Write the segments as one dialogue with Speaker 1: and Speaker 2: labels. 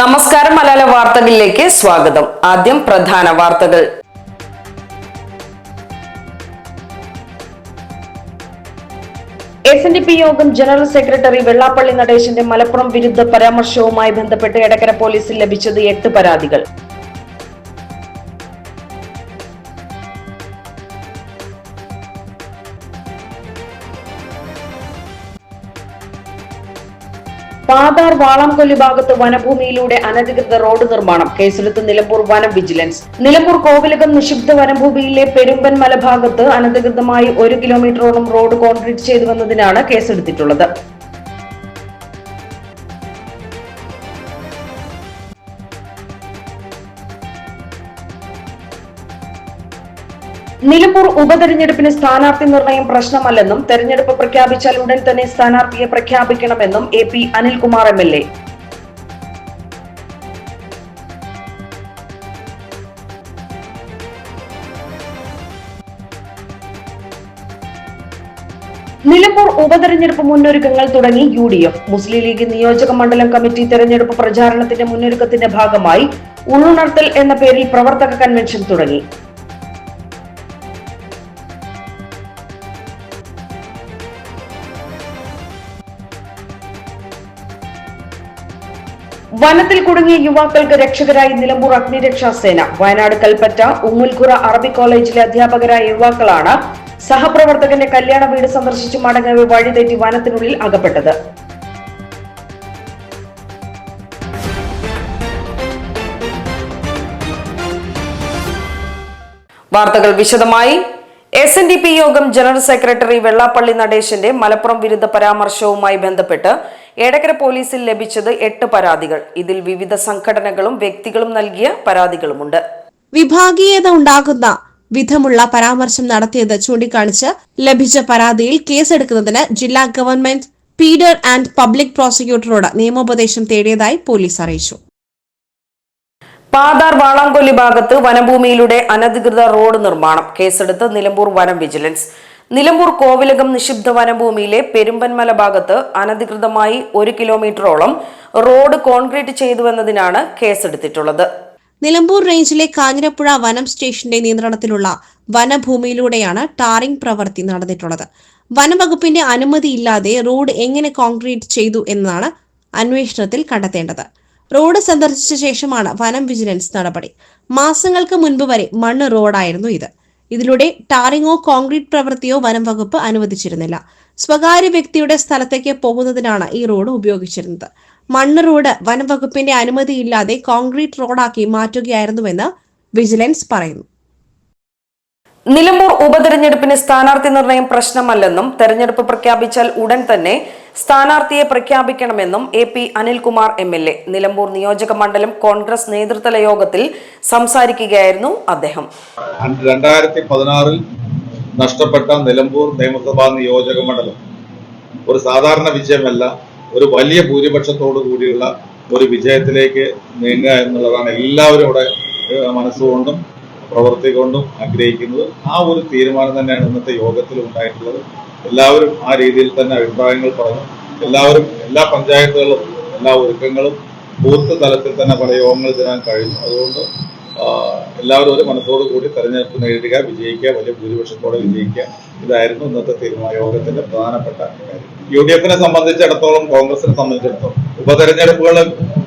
Speaker 1: നമസ്കാരം മലയാള വാർത്തകളിലേക്ക് സ്വാഗതം. ആദ്യം പ്രധാന വാർത്തകൾ. എസ് എൻ ഡി പി യോഗം ജനറൽ സെക്രട്ടറി വെള്ളാപ്പള്ളി നടേശന്റെ മലപ്പുറം വിരുദ്ധ പരാമർശവുമായി ബന്ധപ്പെട്ട് എടക്കര പോലീസിൽ ലഭിച്ചത് എട്ട് പരാതികൾ. പാതാർ വാളാംകൊല്ലി ഭാഗത്ത് വനഭൂമിയിലൂടെ അനധികൃത റോഡ് നിർമ്മാണം. കേസെടുത്ത് നിലമ്പൂർ വനം വിജിലൻസ്. നിലമ്പൂർ കോവിലകം നിഷിബ്ധ വനഭൂമിയിലെ പെരുമ്പൻമല ഭാഗത്ത് അനധികൃതമായി ഒരു കിലോമീറ്ററോളം റോഡ് കോൺക്രീറ്റ് ചെയ്തു വന്നതിനാണ് കേസെടുത്തിട്ടുള്ളത്. നിലമ്പൂർ ഉപതെരഞ്ഞെടുപ്പിന് സ്ഥാനാർത്ഥി നിർണയം പ്രശ്നമല്ലെന്നും തെരഞ്ഞെടുപ്പ് പ്രഖ്യാപിച്ചാൽ ഉടൻ തന്നെ സ്ഥാനാർത്ഥിയെ പ്രഖ്യാപിക്കണമെന്നും A P Anilkumar M L A. Nilambur ഉപതെരഞ്ഞെടുപ്പ് മുന്നൊരുക്കങ്ങൾ തുടങ്ങി U D F. Muslim League നിയോജക മണ്ഡലം കമ്മിറ്റി തെരഞ്ഞെടുപ്പ് പ്രചാരണത്തിന്റെ മുന്നൊരുക്കത്തിന്റെ ഭാഗമായി ഉള്ളുണർത്തൽ എന്ന പേരിൽ പ്രവർത്തക കൺവെൻഷൻ തുടങ്ങി. വനത്തിൽ കുടുങ്ങിയ യുവാക്കൾക്ക് രക്ഷകരായി നിലമ്പൂർ അഗ്നിരക്ഷാ സേന. വയനാട് കൽപ്പറ്റ ഉമ്മുൽഖുറ അറബി കോളേജിലെ അധ്യാപകരായ യുവാക്കളാണ് സഹപ്രവർത്തകന്റെ കല്യാണ വീട് സന്ദർശിച്ച് മടങ്ങവെ വഴിതെറ്റി വനത്തിനുള്ളിൽ അകപ്പെട്ടത്. വാർത്തകൾ വിശദമായി. എസ് എൻ ഡി പി യോഗം ജനറൽ സെക്രട്ടറി വെള്ളാപ്പള്ളി നടേശന്റെ മലപ്പുറം വിരുദ്ധ പരാമർശവുമായി ബന്ധപ്പെട്ട് എടക്കര പോലീസിൽ ലഭിച്ചത് എട്ട് പരാതികൾ. ഇതിൽ വിവിധ സംഘടനകളും വ്യക്തികളും നൽകിയ പരാതികളുമുണ്ട്.
Speaker 2: വിഭാഗീയത ഉണ്ടാകുന്ന വിധമുള്ള പരാമർശം നടത്തിയത് ചൂണ്ടിക്കാണിച്ച് ലഭിച്ച പരാതിയിൽ കേസെടുക്കുന്നതിന് ജില്ലാ ഗവൺമെന്റ് പീഡർ ആൻഡ് പബ്ലിക് പ്രോസിക്യൂട്ടറോട് നിയമോപദേശം തേടിയതായി പോലീസ് അറിയിച്ചു.
Speaker 1: പാതാർ വാളാങ്കൊല്ലി ഭാഗത്ത് വനഭൂമിയിലൂടെ അനധികൃത റോഡ് നിർമ്മാണം. കേസെടുത്ത് നിലമ്പൂർ വനം വിജിലൻസ്. നിലമ്പൂർ കോവിലകം നിഷിബ്ധ വനഭൂമിയിലെ പെരുമ്പൻമല ഭാഗത്ത് അനധികൃതമായി ഒരു കിലോമീറ്ററോളം റോഡ് കോൺക്രീറ്റ് ചെയ്തുവെന്നതിനാണ് കേസെടുത്തിട്ടുള്ളത്.
Speaker 2: നിലമ്പൂർ റേഞ്ചിലെ കാഞ്ഞിരപ്പുഴ വനം സ്റ്റേഷന്റെ നിയന്ത്രണത്തിലുള്ള വനഭൂമിയിലൂടെയാണ് ടാറിംഗ് പ്രവൃത്തി നടന്നിട്ടുള്ളത്. വനംവകുപ്പിന്റെ അനുമതിയില്ലാതെ റോഡ് എങ്ങനെ കോൺക്രീറ്റ് ചെയ്തു എന്നതാണ് അന്വേഷണത്തിൽ കണ്ടെത്തേണ്ടത്. റോഡ് സന്ദർശിച്ച ശേഷമാണ് വനം വിജിലൻസ് നടപടി. മാസങ്ങൾക്ക് മുൻപ് വരെ മണ്ണ് റോഡായിരുന്നു ഇത്. ഇതിലൂടെ ടാറിങ്ങോ കോൺക്രീറ്റ് പ്രവൃത്തിയോ വനം വകുപ്പ് അനുവദിച്ചിരുന്നില്ല. സ്വകാര്യ വ്യക്തിയുടെ സ്ഥലത്തേക്ക് പോകുന്നതിനാണ് ഈ റോഡ് ഉപയോഗിച്ചിരുന്നത്. മണ്ണ് റോഡ് വനം വകുപ്പിന്റെ അനുമതിയില്ലാതെ കോൺക്രീറ്റ് റോഡാക്കി മാറ്റുകയായിരുന്നുവെന്ന് വിജിലൻസ് പറയുന്നു.
Speaker 1: നിലമ്പൂർ ഉപതെരഞ്ഞെടുപ്പിന് സ്ഥാനാർത്ഥി നിർണയം പ്രശ്നമല്ലെന്നും തെരഞ്ഞെടുപ്പ് പ്രഖ്യാപിച്ചാൽ ഉടൻ തന്നെ സ്ഥാനാർത്ഥിയെ പ്രഖ്യാപിക്കണമെന്നും A P Anilkumar M L A. Nilambur നിയോജക മണ്ഡലം കോൺഗ്രസ് നേതൃത്വ യോഗത്തിൽ സംസാരിക്കുകയായിരുന്നു അദ്ദേഹം.
Speaker 3: രണ്ടായിരത്തി പതിനാറിൽ നഷ്ടപ്പെട്ട നിലമ്പൂർ നിയമസഭാ നിയോജക മണ്ഡലം ഒരു സാധാരണ വിജയമല്ല ഒരു വലിയ ഭൂരിപക്ഷത്തോടു കൂടിയുള്ള ഒരു വിജയത്തിലേക്ക് നീങ്ങുക എന്നുള്ളതാണ് എല്ലാവരും ഇവിടെ മനസ്സുകൊണ്ടും പ്രവൃത്തി കൊണ്ടും ആഗ്രഹിക്കുന്നത് ആ ഒരു തീരുമാനം തന്നെയാണ് ഇന്നത്തെ യോഗത്തിൽ ഉണ്ടായിട്ടുള്ളത്. എല്ലാവരും ആ രീതിയിൽ തന്നെ അഭിപ്രായങ്ങൾ പറഞ്ഞു. എല്ലാവരും എല്ലാ പഞ്ചായത്തുകളും എല്ലാ ഒരുക്കങ്ങളും ബൂത്ത് തലത്തിൽ തന്നെ പല യോഗങ്ങൾ തരാൻ കഴിഞ്ഞു അതുകൊണ്ട് എല്ലാവരും ഒരു മനസ്സോടു കൂടി തെരഞ്ഞെടുപ്പ് നേരിടുക വിജയിക്കുക വലിയ ഭൂരിപക്ഷത്തോടെ വിജയിക്കുക. ഇതായിരുന്നു ഇന്നത്തെ തീരുമാന യോഗത്തിന്റെ പ്രധാനപ്പെട്ട കാര്യം. യു ഡി എഫിനെ സംബന്ധിച്ചിടത്തോളം കോൺഗ്രസിനെ സംബന്ധിച്ചിടത്തോളം ഉപതെരഞ്ഞെടുപ്പുകൾ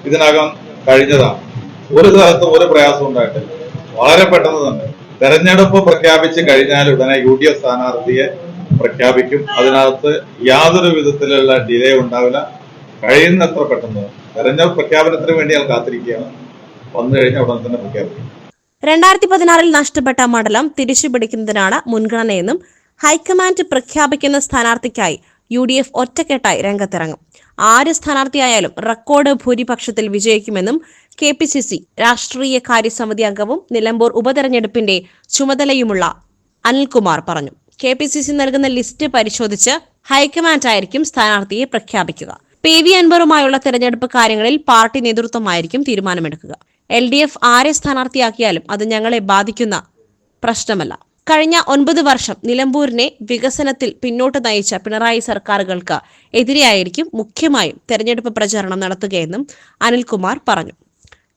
Speaker 3: ഇതിനകം കഴിഞ്ഞതാണ്. ഒരു സ്ഥലത്തും ഒരു പ്രയാസം ഉണ്ടായിട്ടില്ല. വളരെ പെട്ടെന്ന് തന്നെ. തെരഞ്ഞെടുപ്പ് പ്രഖ്യാപിച്ച് കഴിഞ്ഞാൽ ഉടനെ യു ഡി എഫ് സ്ഥാനാർത്ഥിയെ പ്രഖ്യാപിക്കും. അതിനകത്ത് യാതൊരു വിധത്തിലുള്ള ഡിലേ ഉണ്ടാവില്ല. കഴിയുന്നത്ര പെട്ടെന്ന്. തെരഞ്ഞെടുപ്പ് പ്രഖ്യാപനത്തിന് വേണ്ടി അയാൾ കാത്തിരിക്കുകയാണ്. വന്നു കഴിഞ്ഞാൽ ഉടൻ തന്നെ പ്രഖ്യാപിക്കും.
Speaker 2: രണ്ടായിരത്തി പതിനാറിൽ നഷ്ടപ്പെട്ട മണ്ഡലം തിരിച്ചുപിടിക്കുന്നതിനാണ് മുൻഗണനയെന്നും ഹൈക്കമാൻഡ് പ്രഖ്യാപിക്കുന്ന സ്ഥാനാർത്ഥിക്കായി യു ഡി എഫ് ഒറ്റക്കെട്ടായി രംഗത്തിറങ്ങും. ആര് സ്ഥാനാർത്ഥിയായാലും റെക്കോർഡ് ഭൂരിപക്ഷത്തിൽ വിജയിക്കുമെന്നും കെ പി സി സി രാഷ്ട്രീയ കാര്യസമിതി അംഗവും നിലമ്പൂർ ഉപതെരഞ്ഞെടുപ്പിന്റെ ചുമതലയുമുള്ള അനിൽകുമാർ പറഞ്ഞു. കെ പി സി സി നൽകുന്ന ലിസ്റ്റ് പരിശോധിച്ച് ഹൈക്കമാൻഡായിരിക്കും സ്ഥാനാർത്ഥിയെ പ്രഖ്യാപിക്കുക. പി വി അൻവറുമായുള്ള തെരഞ്ഞെടുപ്പ് കാര്യങ്ങളിൽ പാർട്ടി നേതൃത്വമായിരിക്കും തീരുമാനമെടുക്കുക. എൽ ഡി എഫ് ആരെ സ്ഥാനാർത്ഥിയാക്കിയാലും അത് ഞങ്ങളെ ബാധിക്കുന്ന പ്രശ്നമല്ല. കഴിഞ്ഞ ഒൻപത് വർഷം നിലമ്പൂരിനെ വികസനത്തിൽ പിന്നോട്ട് നയിച്ച പിണറായി സർക്കാരുകൾക്ക് എതിരെയായിരിക്കും മുഖ്യമായും തെരഞ്ഞെടുപ്പ് പ്രചാരണം നടത്തുകയെന്നും അനിൽകുമാർ പറഞ്ഞു.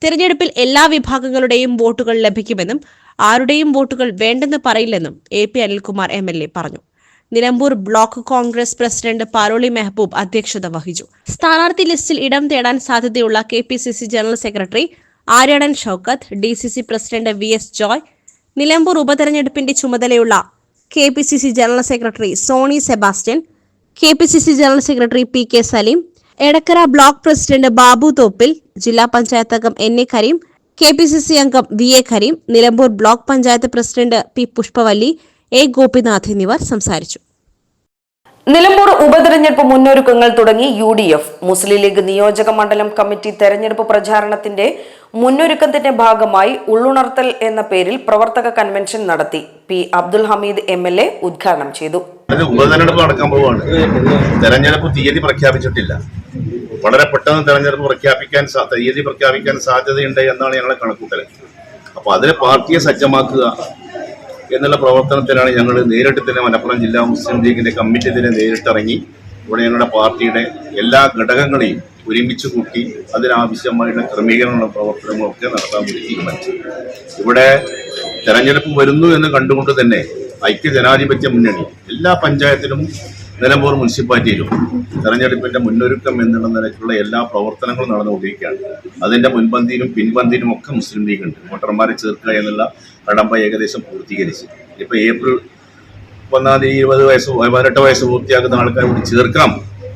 Speaker 2: തെരഞ്ഞെടുപ്പിൽ എല്ലാ വിഭാഗങ്ങളുടെയും വോട്ടുകൾ ലഭിക്കുമെന്നും ആരുടെയും വോട്ടുകൾ വേണ്ടെന്ന് പറയില്ലെന്നും A P Anilkumar M L A പറഞ്ഞു. നിലമ്പൂർ ബ്ലോക്ക് കോൺഗ്രസ് പ്രസിഡന്റ് പാരോളി മെഹബൂബ് അധ്യക്ഷത വഹിച്ചു. സ്ഥാനാർത്ഥി ലിസ്റ്റിൽ ഇടം തേടാൻ സാധ്യതയുള്ള K general secretary Aryadan Shoukath D president V S Joy Nilambur ഉപതെരഞ്ഞെടുപ്പിന്റെ ചുമതലയുള്ള K P C C general secretary Soni Sebastian K P C C general secretary P K Saleem Edakkara block president Babu Thoppil ജില്ലാ പഞ്ചായത്ത് അംഗം N A Kareem K P C C അംഗം V A Kareem Nilambur block panchayat president P Pushpavalli A Gopinath എന്നിവർ സംസാരിച്ചു.
Speaker 1: നിലമ്പൂർ ഉപതെരഞ്ഞെടുപ്പ് മുന്നൊരുക്കങ്ങൾ തുടങ്ങി U D F Muslim League നിയോജക മണ്ഡലം കമ്മിറ്റി തെരഞ്ഞെടുപ്പ് പ്രചാരണത്തിന്റെ മുന്നൊരുക്കത്തിന്റെ ഭാഗമായി ഉള്ളുണർത്തൽ എന്ന പേരിൽ പ്രവർത്തക കൺവെൻഷൻ നടത്തി. P Abdul Hameed M L A ഉദ്ഘാടനം ചെയ്തു.
Speaker 4: ഉപതെരഞ്ഞെടുപ്പ് നടക്കാൻ പോവുകയാണ് തെരഞ്ഞെടുപ്പ് തീയതി പ്രഖ്യാപിച്ചിട്ടില്ല. വളരെ പെട്ടെന്ന് തെരഞ്ഞെടുപ്പ് പ്രഖ്യാപിക്കാൻ തീയതി പ്രഖ്യാപിക്കാൻ സാധ്യതയുണ്ട് എന്നാണ് ഞങ്ങളെ കണക്കൂട്ടൽ അപ്പൊ അതിന് പാർട്ടിയെ സജ്ജമാക്കുക എന്നുള്ള പ്രവർത്തനത്തിലാണ് ഞങ്ങൾ നേരിട്ട് തന്നെ മലപ്പുറം ജില്ലാ മുസ്ലിം ലീഗിന്റെ കമ്മിറ്റി തന്നെ നേരിട്ടിറങ്ങി. ഇവിടെ ഞങ്ങളുടെ പാർട്ടിയുടെ എല്ലാ ഘടകങ്ങളെയും ഒരുമിച്ച് കൂട്ടി അതിനാവശ്യമായിട്ടുള്ള ക്രമീകരണങ്ങളും പ്രവർത്തനങ്ങളൊക്കെ നടത്താൻ തീരുമാനിച്ചു. ഇവിടെ തെരഞ്ഞെടുപ്പ് വരുന്നു എന്ന് കണ്ടുകൊണ്ട് തന്നെ ഐക്യ ജനാധിപത്യ മുന്നണി എല്ലാ പഞ്ചായത്തിലും നിലമ്പൂർ മുനിസിപ്പാലിറ്റിയിലും തെരഞ്ഞെടുപ്പിന്റെ മുന്നൊരുക്കം എന്നുള്ള നിലയ്ക്കുള്ള എല്ലാ പ്രവർത്തനങ്ങളും നടന്നുകൊണ്ടിരിക്കുകയാണ്. അതിന്റെ മുൻപന്തിയിലും പിൻപന്തിയിലും ഒക്കെ മുസ്ലിം ലീഗ് ഉണ്ട്. വോട്ടർമാരെ ചേർക്കുക എന്നുള്ള കടമ്പ ഏകദേശം പൂർത്തീകരിച്ച്. ഇപ്പൊ ഏപ്രിൽ ഒന്നാം തീയതി ഇരുപത് വയസ്സ് പതിനെട്ട് വയസ്സ് പൂർത്തിയാക്കുന്ന ആൾക്കാരെ കൂടി ചേർക്കാം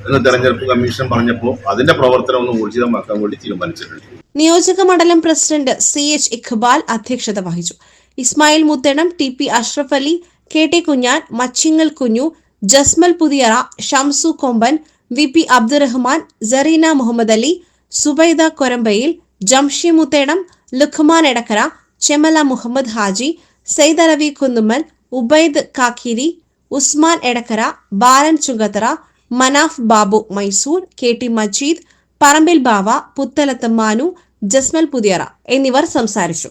Speaker 4: എന്ന് തെരഞ്ഞെടുപ്പ് കമ്മീഷൻ പറഞ്ഞപ്പോൾ അതിന്റെ പ്രവർത്തനം ഒന്ന് ഊർജിതമാക്കാൻ വേണ്ടി തീരുമാനിച്ചിട്ടുണ്ട്.
Speaker 2: നിയോജക മണ്ഡലം പ്രസിഡന്റ് സി എച്ച് ഇഖ്ബാൽ അധ്യക്ഷത വഹിച്ചു. Ismail Muthanam T P Ashraf Ali K T Kunhan Machingal Kunju Jasmal Puthiyara Shamsu Komban V P Abdurahman Sareena Muhammad Ali Subaida Korambayil Jamshi Muthedam Lukman Edakkara Chemala Muhammad Haji Saidalavi Kunnummal Ubaid Kakkiri Usman Edakkara Balan Chungathara Manaf Babu Mysore K T Majeed Parambil Bava Puthalath Manu Jasmal Puthiyara എന്നിവർ സംസാരിച്ചു.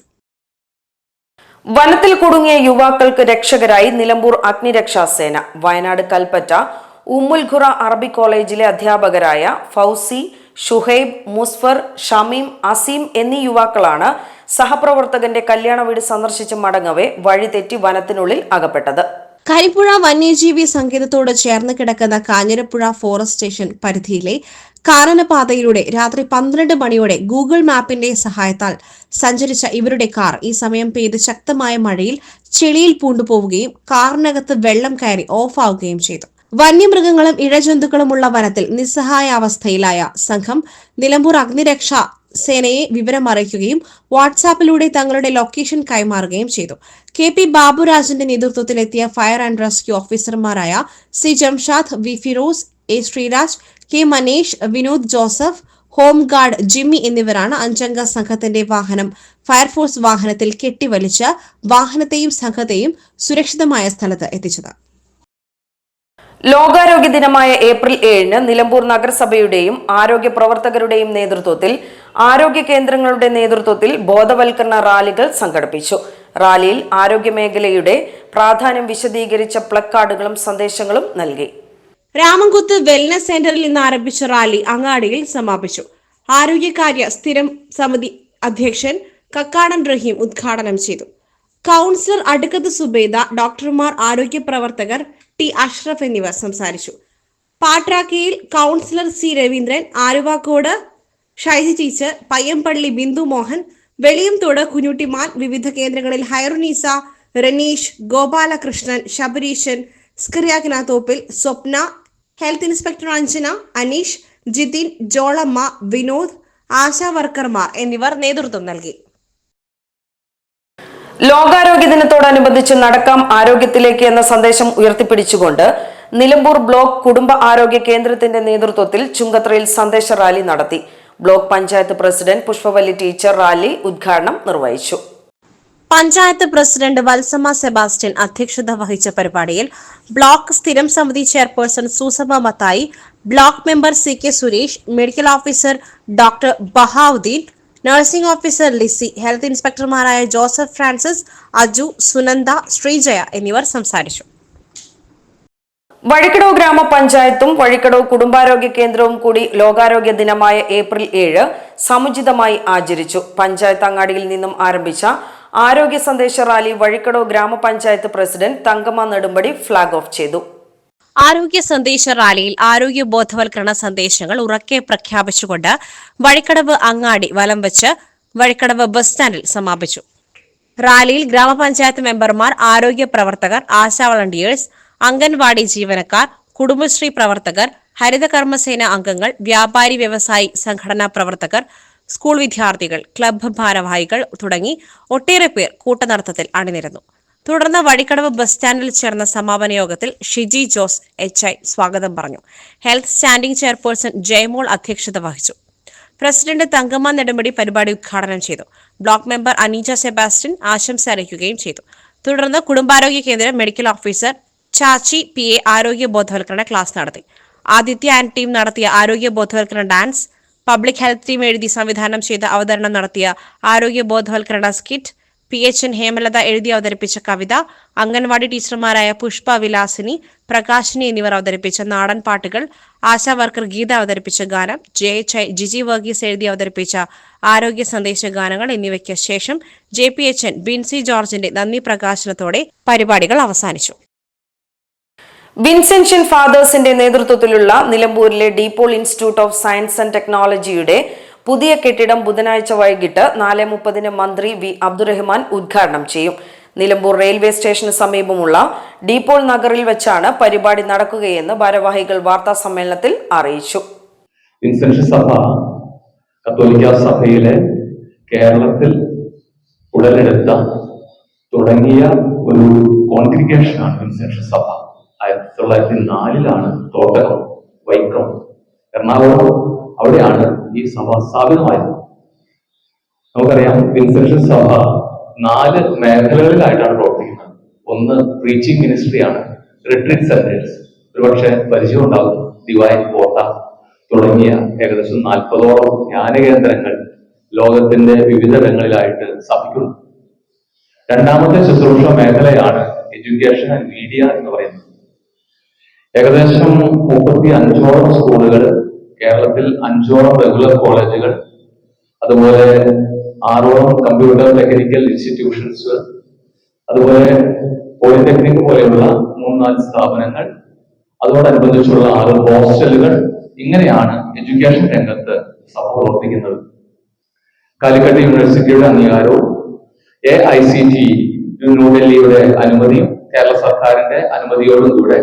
Speaker 1: വനത്തിൽ കുടുങ്ങിയ യുവാക്കൾക്ക് രക്ഷകരായി നിലമ്പൂർ അഗ്നിരക്ഷാസേന വയനാട് കൽപ്പറ്റ ഉമ്മുൽഖുറ അറബി കോളേജിലെ അധ്യാപകരായ ഫൗസി ഷുഹൈബ് മുസ്ഫർ ഷമീം അസീം എന്നീ യുവാക്കളാണ് സഹപ്രവർത്തകന്റെ കല്യാണ വീട് സന്ദർശിച്ച് മടങ്ങവെ വഴിതെറ്റി വനത്തിനുള്ളിൽ അകപ്പെട്ടത്.
Speaker 2: കരിപ്പുഴ വന്യജീവി സങ്കേതത്തോട് ചേർന്ന് കിടക്കുന്ന കാഞ്ഞിരപ്പുഴ ഫോറസ്റ്റ് സ്റ്റേഷൻ പരിധിയിലെ കാനനപാതയിലൂടെ രാത്രി പന്ത്രണ്ട് മണിയോടെ ഗൂഗിൾ മാപ്പിന്റെ സഹായത്താൽ സഞ്ചരിച്ച ഇവരുടെ കാർ ഈ സമയം പെയ്ത് ശക്തമായ മഴയിൽ ചെളിയിൽ പൂണ്ടുപോവുകയും കാറിനകത്ത് വെള്ളം കയറി ഓഫാവുകയും ചെയ്തു. വന്യമൃഗങ്ങളും ഇഴജന്തുക്കളുമുള്ള വനത്തിൽ നിസ്സഹായ അവസ്ഥയിലായ സംഘം നിലമ്പൂർ അഗ്നിരക്ഷാ സേനയെ വിവരമറിയിക്കുകയും വാട്സാപ്പിലൂടെ തങ്ങളുടെ ലൊക്കേഷൻ കൈമാറുകയും ചെയ്തു. കെ പി ബാബുരാജിന്റെ നേതൃത്വത്തിലെത്തിയ ഫയർ ആൻഡ് റെസ്ക്യൂ ഓഫീസർമാരായ C Jamshad V Firoz A Sreeraj K Manesh Vinod Joseph home guard Jimmy എന്നിവരാണ് അഞ്ചംഗ സംഘത്തിന്റെ വാഹനം ഫയർഫോഴ്സ് വാഹനത്തിൽ കെട്ടിവലിച്ച് വാഹനത്തെയും സംഘത്തെയും സുരക്ഷിതമായ സ്ഥലത്ത് എത്തിച്ചത്.
Speaker 1: ലോകാരോഗ്യ ദിനമായ ഏപ്രിൽ ഏഴിന് നിലമ്പൂർ നഗരസഭയുടെയും ആരോഗ്യ പ്രവർത്തകരുടെയും നേതൃത്വത്തിൽ ആരോഗ്യ കേന്ദ്രങ്ങളുടെ നേതൃത്വത്തിൽ ബോധവൽക്കരണ റാലികൾ സംഘടിപ്പിച്ചു. റാലിയിൽ ആരോഗ്യ മേഖലയുടെ പ്രാധാന്യം വിശദീകരിച്ച പ്ലക്കാർഡുകളും സന്ദേശങ്ങളും നൽകി.
Speaker 2: രാമൻകുത്ത് വെൽനസ് സെന്ററിൽ നിന്ന് ആരംഭിച്ച റാലി അങ്ങാടിയിൽ സമാപിച്ചു. ആരോഗ്യകാര്യ സ്ഥിരം സമിതി അധ്യക്ഷൻ കക്കാടൻ റഹീം ഉദ്ഘാടനം ചെയ്തു. കൗൺസിലർ അടുക്കത്ത് സുബേദ ഡോക്ടർമാർ ആരോഗ്യ പ്രവർത്തകർ ടി അഷ്റഫ് എന്നിവർ സംസാരിച്ചു. പാട്രാക്കയിൽ councillor C Raveendran Aluvakode Shaiji teacher Payyampally Bindu Mohan Veliyamthode Kunhuttiman വിവിധ കേന്ദ്രങ്ങളിൽ ഹൈറുനീസ റനീഷ് ഗോപാലകൃഷ്ണൻ ശബരീശൻ സ്കറിയാക്കിന തോപ്പിൽ സ്വപ്ന ഹെൽത്ത് ഇൻസ്പെക്ടർ അഞ്ജന അനീഷ് ജിതിൻ ജോളമ്മ വിനോദ് ആശാ വർക്കർമാർ എന്നിവർ നേതൃത്വം നൽകി.
Speaker 1: ലോകാരോഗ്യ ദിനത്തോടനുബന്ധിച്ച് നടക്കാം ആരോഗ്യത്തിലേക്ക് എന്ന സന്ദേശം ഉയർത്തിപ്പിടിച്ചുകൊണ്ട് നിലമ്പൂർ ബ്ലോക്ക് കുടുംബ ആരോഗ്യ കേന്ദ്രത്തിന്റെ നേതൃത്വത്തിൽ ചുങ്കത്രയിൽ സന്ദേശ റാലി നടത്തി. Block panchayat president Pushpavalli teacher rally ഉദ്ഘാടനം നിർവഹിച്ചു.
Speaker 2: പഞ്ചായത്ത് പ്രസിഡന്റ് വത്സമ സെബാസ്റ്റ്യൻ അധ്യക്ഷത വഹിച്ച പരിപാടിയിൽ ബ്ലോക്ക് സ്ഥിരം സമിതി chairperson Soosama Mathai block member C K Suresh medical officer doctor Bahavudheen nursing officer Lissy health ഇൻസ്പെക്ടർമാരായ Joseph Francis Aju Sunanda Sreejaya എന്നിവർ സംസാരിച്ചു.
Speaker 1: വഴിക്കടവ് ഗ്രാമപഞ്ചായത്തും വഴിക്കടവ് കുടുംബാരോഗ്യ കേന്ദ്രവും കൂടി ലോകാരോഗ്യ ദിനമായ ഏപ്രിൽ ഏഴ് സമുചിതമായി ആചരിച്ചു. പഞ്ചായത്ത് അങ്ങാടിയിൽ നിന്നും ആരംഭിച്ച ആരോഗ്യ സന്ദേശ റാലി വഴിക്കടവ് ഗ്രാമപഞ്ചായത്ത് president Thankamma Nedumpadi flag off ചെയ്തു.
Speaker 2: ആരോഗ്യ സന്ദേശ റാലിയിൽ ആരോഗ്യ ബോധവൽക്കരണ സന്ദേശങ്ങൾ ഉറക്കെ പ്രഖ്യാപിച്ചുകൊണ്ട് വഴിക്കടവ് അങ്ങാടി വലം വെച്ച് വഴിക്കടവ് ബസ് സ്റ്റാൻഡിൽ സമാപിച്ചു. റാലിയിൽ ഗ്രാമപഞ്ചായത്ത് മെമ്പർമാർ ആരോഗ്യ പ്രവർത്തകർ ആശാ വളണ്ടിയേഴ്സ് അംഗൻവാടി ജീവനക്കാർ കുടുംബശ്രീ പ്രവർത്തകർ ഹരിതകർമ്മസേന അംഗങ്ങൾ വ്യാപാരി വ്യവസായി സംഘടനാ പ്രവർത്തകർ സ്കൂൾ വിദ്യാർത്ഥികൾ ക്ലബ്ബ് ഭാരവാഹികൾ തുടങ്ങി ഒട്ടേറെ പേർ കൂട്ടനടത്തത്തിൽ അണിനിരന്നു. തുടർന്ന് വഴിക്കടവ് ബസ് സ്റ്റാൻഡിൽ ചേർന്ന സമാപന യോഗത്തിൽ ഷിജി ജോസ് എച്ച് ഐ സ്വാഗതം പറഞ്ഞു. ഹെൽത്ത് സ്റ്റാൻഡിംഗ് ചെയർപേഴ്സൺ ജയമോൾ അധ്യക്ഷത വഹിച്ചു. പ്രസിഡന്റ് തങ്കമ്മ നെടുമ്പടി പരിപാടി ഉദ്ഘാടനം ചെയ്തു. ബ്ലോക്ക് മെമ്പർ അനീജ സെബാസ്റ്റ്യൻ ആശംസ അറിയിക്കുകയും ചെയ്തു. തുടർന്ന് കുടുംബാരോഗ്യ കേന്ദ്രം medical officer Chachi P A ആരോഗ്യ ബോധവൽക്കരണ ക്ലാസ് നടത്തി. ആദിത്യ ആൻഡ് ടീം നടത്തിയ ആരോഗ്യ ബോധവൽക്കരണ ഡാൻസ് പബ്ലിക് ഹെൽത്ത് ടീം എഴുതി സംവിധാനം ചെയ്ത അവതരണം നടത്തിയ ആരോഗ്യ ബോധവൽക്കരണ skit P H N Hemalatha എഴുതി അവതരിപ്പിച്ച കവിത അംഗൻവാടി ടീച്ചർമാരായ പുഷ്പ വിലാസിനി പ്രകാശിനി എന്നിവർ അവതരിപ്പിച്ച നാടൻ പാട്ടുകൾ ആശാ വർക്കർ ഗീത അവതരിപ്പിച്ച ഗാനം ജെ ജിജി വർഗീസ് എഴുതി അവതരിപ്പിച്ച ആരോഗ്യ സന്ദേശ ഗാനങ്ങൾ എന്നിവയ്ക്ക് ശേഷം J P H N Binsi ജോർജിന്റെ നന്ദി പ്രകാശനത്തോടെ പരിപാടികൾ അവസാനിച്ചു.
Speaker 1: വിൻസെൻഷ്യൻ ഫാദേഴ്സിന്റെ നേതൃത്വത്തിലുള്ള നിലമ്പൂരിലെ De Paul institute of science and ടെക്നോളജിയുടെ പുതിയ കെട്ടിടം ബുധനാഴ്ച വൈകിട്ട് നാല് മുപ്പതിന് മന്ത്രി വി അബ്ദുറഹ്മാൻ ഉദ്ഘാടനം ചെയ്യും. നിലമ്പൂർ റെയിൽവേ സ്റ്റേഷന് സമീപമുള്ള ഡീപോൾ നഗറിൽ വെച്ചാണ് പരിപാടി നടക്കുകയെന്ന് ഭാരവാഹികൾ വാർത്താ സമ്മേളനത്തിൽ അറിയിച്ചു.
Speaker 5: സഭ സഭയിലെ കേരളത്തിൽ ഉടലെടുത്ത തുടങ്ങിയ ഒരു കോൺഗ്രിഗേഷനാണ് വിൻസെൻഷൻ സഭ. ആയിരത്തി തൊള്ളായിരത്തി നാലിലാണ് തോട്ടകം വൈക്കം. എറണാകുളം അവിടെയാണ് ഈ സഭ സ്ഥാപിതമായത്. നമുക്കറിയാം വിൻസെന്റ് സഭ നാല് മേഖലകളിലായിട്ടാണ് പ്രവർത്തിക്കുന്നത്. ഒന്ന് പ്രീച്ചിങ് മിനിസ്ട്രിയാണ് റിട്രീറ്റ് സെന്റേഴ്സ് ഒരുപക്ഷെ പരിചയം ഉണ്ടാകും. ഡിവൈൻ കോട്ട തുടങ്ങിയ ഏകദേശം നാൽപ്പതോളം ധ്യാന കേന്ദ്രങ്ങൾ ലോകത്തിന്റെ വിവിധങ്ങളിലായിട്ട് സ്ഥാപിക്കുന്നു. രണ്ടാമത്തെ ശുശ്രൂഷ മേഖലയാണ് എഡ്യൂക്കേഷൻ ആൻഡ് മീഡിയ എന്ന് പറയുന്നത്. ഏകദേശം മുപ്പത്തി അഞ്ചോളം സ്കൂളുകൾ കേരളത്തിൽ അഞ്ചോളം റെഗുലർ കോളേജുകൾ അതുപോലെ ആറോളം കമ്പ്യൂട്ടർ ടെക്നിക്കൽ ഇൻസ്റ്റിറ്റ്യൂഷൻസ് അതുപോലെ പോളിടെക്നിക് പോലെയുള്ള മൂന്നാൽ സ്ഥാപനങ്ങൾ അതോടനുബന്ധിച്ചുള്ള ആറ് ഹോസ്റ്റലുകൾ ഇങ്ങനെയാണ് എഡ്യൂക്കേഷൻ രംഗത്ത് സഭ പ്രവർത്തിക്കുന്നത് കാലിക്കട്ട് യൂണിവേഴ്സിറ്റിയുടെ അംഗീകാരവും എ ഐ സി ടി ന്യൂഡൽഹിയുടെ അനുമതിയും കേരള സർക്കാരിന്റെ അനുമതിയോടും കൂടെ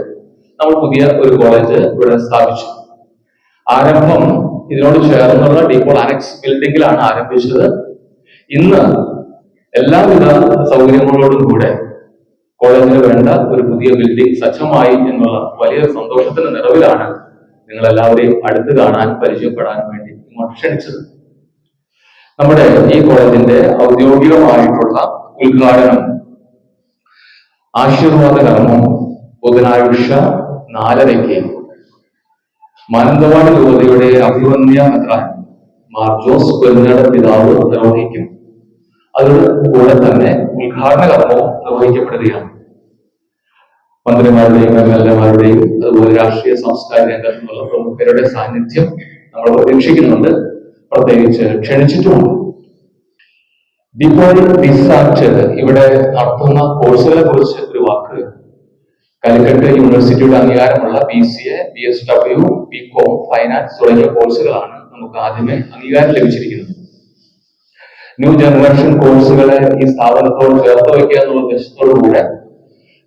Speaker 5: നമ്മൾ പുതിയ ഒരു കോളേജ് ഇവിടെ സ്ഥാപിച്ചു. ആരംഭം ഇതിനോട് ചേർന്നുള്ള ഡീപോൾ അനക്സ് ബിൽഡിംഗിലാണ് ആരംഭിച്ചത്. ഇന്ന് എല്ലാവിധ സൗകര്യങ്ങളോടും കൂടെ കോളേജിന് വേണ്ട ഒരു പുതിയ ബിൽഡിംഗ് സജ്ജമായി എന്നുള്ള വലിയ സന്തോഷത്തിന്റെ നിറവിലാണ് നിങ്ങൾ എല്ലാവരെയും അടുത്ത് കാണാൻ പരിചയപ്പെടാൻ വേണ്ടി ഇങ്ങോട്ട് ക്ഷണിച്ചത്. നമ്മുടെ ഈ കോളേജിന്റെ ഔദ്യോഗികമായിട്ടുള്ള ഉദ്ഘാടനം ആശീർവാദ കർമ്മം ബുധനാഴ്ച നാലരയ്ക്ക് മാനന്തവാടി രൂപതയുടെ അഭിവന്യ മാർജോസ് മാർ ജോസ് കൊല്ലയുടെ പിതാവ് നിർവഹിക്കും. അതിന് കൂടെ തന്നെ ഉദ്ഘാടന കർമ്മവും നിർവഹിക്കപ്പെടുകയാണ്. മന്ത്രിമാരുടെയും എം എൽ എമാരുടെയും അതുപോലെ രാഷ്ട്രീയ സാംസ്കാരിക രംഗത്തുള്ള പ്രമുഖരുടെ സാന്നിധ്യം നമ്മൾ പ്രതീക്ഷിക്കുന്നുണ്ട്. പ്രത്യേകിച്ച് ക്ഷണിച്ചിട്ടുമുണ്ട്. ഇപ്പോൾ ഡിസ്സാറ്റ് ഇവിടെ നടത്തുന്ന കോഴ്സുകളെ കുറിച്ച് ഒരു വാക്ക് കാലിക്കറ്റ് യൂണിവേഴ്സിറ്റിയുടെ അംഗീകാരമുള്ള B C A B S W B com finance തുടങ്ങിയ കോഴ്സുകളാണ് നമുക്ക് ആദ്യമേ അംഗീകാരം ലഭിച്ചിരിക്കുന്നത്. ന്യൂ ജനറേഷൻ കോഴ്സുകളെ ഈ സ്ഥാപനത്തോട് ചേർത്ത് വയ്ക്കുക എന്നുള്ള ഉദ്ദേശത്തോടുകൂടെ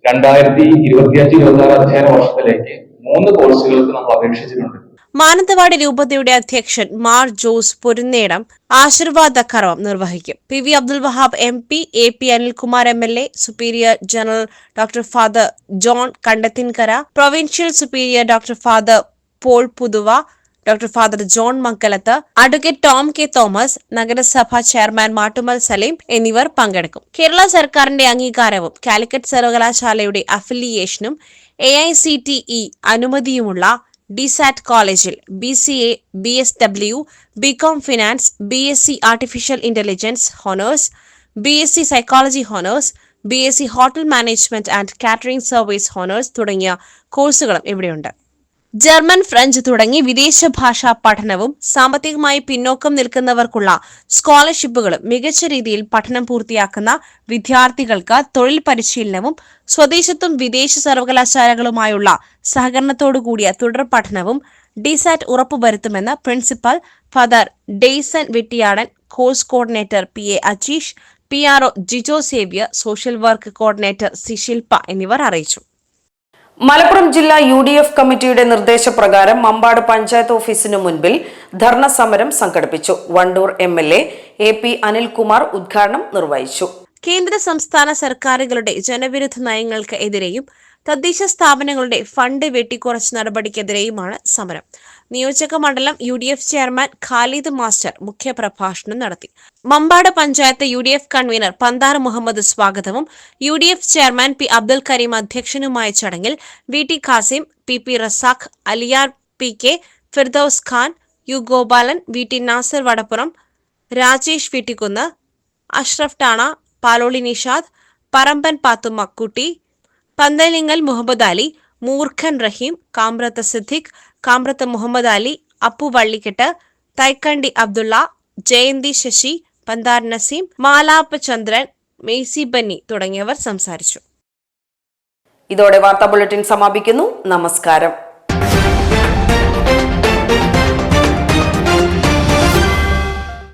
Speaker 5: രണ്ടായിരത്തി ഇരുപത്തിയഞ്ച് ഇരുപത്തി ആറ് അധ്യയന വർഷത്തിലേക്ക് മൂന്ന് കോഴ്സുകൾക്ക് നമ്മൾ അപേക്ഷിച്ചിട്ടുണ്ട്.
Speaker 2: മാനന്തവാടി രൂപതയുടെ അധ്യക്ഷൻ മാർ ജോസ് പൊരുന്നേടം ആശീർവാദ കർമ്മം നിർവഹിക്കും. P V Abdul Wahab M P A P Anilkumar M L A superior general doctor father John Kandathinkara provincial superior doctor father Paul Puthuva doctor father John Mangalath advocate Tom K Thomas നഗരസഭാ chairman Mattummal Saleem എന്നിവർ പങ്കെടുക്കും. കേരള സർക്കാരിന്റെ അംഗീകാരവും കാലിക്കറ്റ് സർവകലാശാലയുടെ അഫിലിയേഷനും A I C T E അനുമതിയുമുള്ള ഡിസാറ്റ് കോളേജിൽ B C A B S W B com finance B S C artificial intelligence honours B S C psychology honours B S C hotel management and catering service honours തുടങ്ങിയ കോഴ്സുകളും ഇവിടെയുണ്ട്. German French തുടങ്ങി വിദേശ ഭാഷാ പഠനവും സാമ്പത്തികമായി പിന്നോക്കം നിൽക്കുന്നവർക്കുള്ള സ്കോളർഷിപ്പുകളും മികച്ച രീതിയിൽ പഠനം പൂർത്തിയാക്കുന്ന വിദ്യാർത്ഥികൾക്ക് തൊഴിൽ പരിശീലനവും സ്വദേശത്തും വിദേശ സർവകലാശാലകളുമായുള്ള സഹകരണത്തോടുകൂടിയ തുടർ പഠനവും ഡിസാറ്റ് ഉറപ്പുവരുത്തുമെന്ന് principal father Daison Vettiyadan course coordinator P A Ajeesh P RO Jijo Xavier social work coordinator C Shilpa എന്നിവർ അറിയിച്ചു.
Speaker 1: മലപ്പുറം ജില്ലാ യു ഡി എഫ് കമ്മിറ്റിയുടെ നിർദ്ദേശപ്രകാരം മമ്പാട് പഞ്ചായത്ത് ഓഫീസിനു മുൻപിൽ ധർണ സമരം സംഘടിപ്പിച്ചു. Wandoor M L A A P Anilkumar ഉദ്ഘാടനം നിർവഹിച്ചു.
Speaker 2: കേന്ദ്ര സംസ്ഥാന സർക്കാരുകളുടെ ജനവിരുദ്ധ നയങ്ങൾക്ക് എതിരെയും തദ്ദേശ സ്ഥാപനങ്ങളുടെ ഫണ്ട് വെട്ടിക്കുറച്ച നടപടിക്കെതിരെയുമാണ് സമരം. നിയോജക മണ്ഡലം U D F chairman Khalid master മുഖ്യപ്രഭാഷണം നടത്തി. Mampad panchayat U D F convener Panthar Muhammad സ്വാഗതവും U D F chairman P Abdul Kareem അധ്യക്ഷനുമായ ചടങ്ങിൽ V T Khasim P P Razak Aliyar P K Firdous Khan U Gopalan V T Nasar Vadappuram Rajesh Veettikunnu Ashraf Tana Paloli Nishad Paramban Pathumma Kutty Panthalingal Muhammad Ali Moorkhan Rahim Kamrath Siddique Kambrath Muhammad Ali Appu Vallikettu Thaikandi Abdulla Jayanthi Sasi Panthar Naseem Malappu Chandran Macy Benny തുടങ്ങിയവർ സംസാരിച്ചു.
Speaker 1: ഇതോടെ വാർത്താ bulletin സമാപിക്കുന്നു. നമസ്കാരം.